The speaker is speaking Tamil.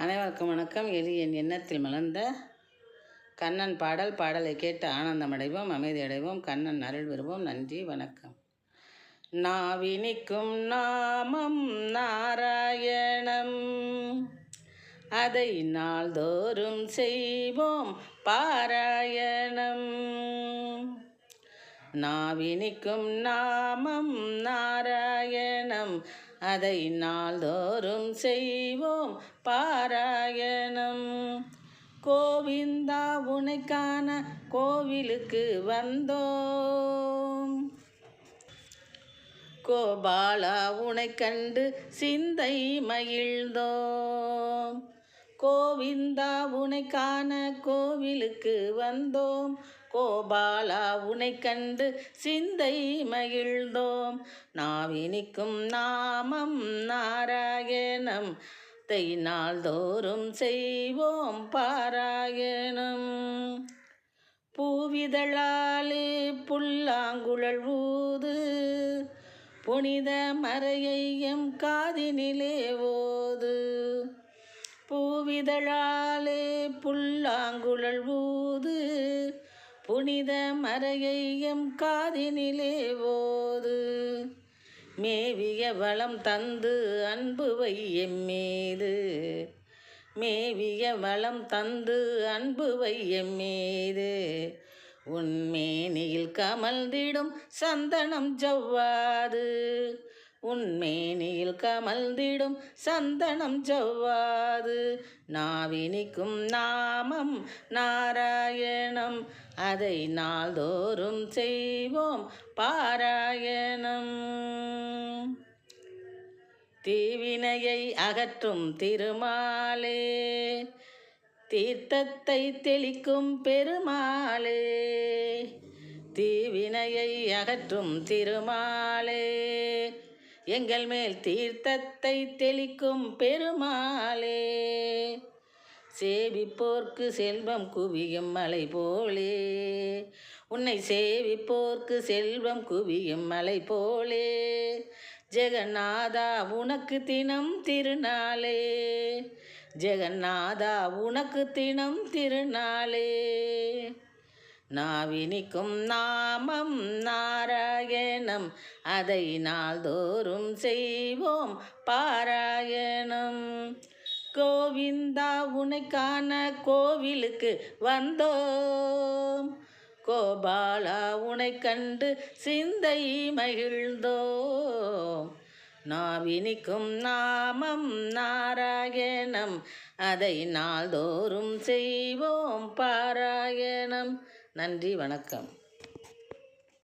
அனைவருக்கும் வணக்கம். எலி என் எண்ணத்தில் மலர்ந்த கண்ணன் பாடல் பாடலை கேட்டு ஆனந்தம் அடைவோம் அமைதி அடைவோம் கண்ணன் அருள் பெறுவோம். நன்றி வணக்கம். நாவினிக்கும் நாமம் நாராயணம். அதை நாள்தோறும் செய்வோம் பாராயணம். நாவினிக்கும் நாமம் நாராயணம். அதை நாள்தோறும் செய்வோம் பாராயணம். கோவிந்தா உனைக்கான கோவிலுக்கு வந்தோம். கோபாலா உனை கண்டு சிந்தை மகிழ்ந்தோம். கோவிந்தா உனைக்கான கோவிலுக்கு வந்தோம். கோபாலா உனை கண்டு சிந்தை மகிழ்ந்தோம். நாவினிக்கும் நாமம் நாராயணம். தை நாள்தோறும் செய்வோம் பாராயணம். பூவிதழாலே புல்லாங்குழல் ஊது புனித மறையையும் காதினிலே ஓது. பூவிதழாலே புல்லாங்குழல் ஊது புனித மறையை எம் காதினிலே ஓது. மேவிய வளம் தந்து அன்புவை எம்மீது மேவிய வளம் தந்து அன்புவை எம்மீது உன்மேனியில் கமழ்ந்திடும் சந்தனம் ஜவ்வாது. உன்மேனியில் கமழ்ந்திடும் சந்தனம் ஜவ்வாது. நாவினிக்கும் நாமம் நாராயணம். அதை நாள்தோறும் செய்வோம் பாராயணம். தீவினையை அகற்றும் திருமாலே தீர்த்தத்தை தெளிக்கும் பெருமாளே தீவினையை அகற்றும் திருமாலே எங்கள் மேல் தீர்த்தத்தை தெளிக்கும் பெருமாளே. சேவிப்போர்க்கு செல்வம் குவியும் மலை போலே. உன்னை சேவிப்போர்க்கு செல்வம் குவியும் மலை போலே. ஜெகநாதா உனக்கு தினம் திருநாளே. ஜெகநாதா உனக்கு தினம் திருநாளே. நாவினிக்கும் நாமம் நாராயணம் அதை நாள்தோறும் செய்வோம் பாராயணம். கோவிந்தா உனைக்கான கோவிலுக்கு வந்தோம். கோபாலா உனை கண்டு சிந்தை மகிழ்ந்தோம். நாவினிக்கும் நாமம் நாராயணம் அதை நாள்தோறும் செய்வோம் பாராயணம். நன்றி வணக்கம்.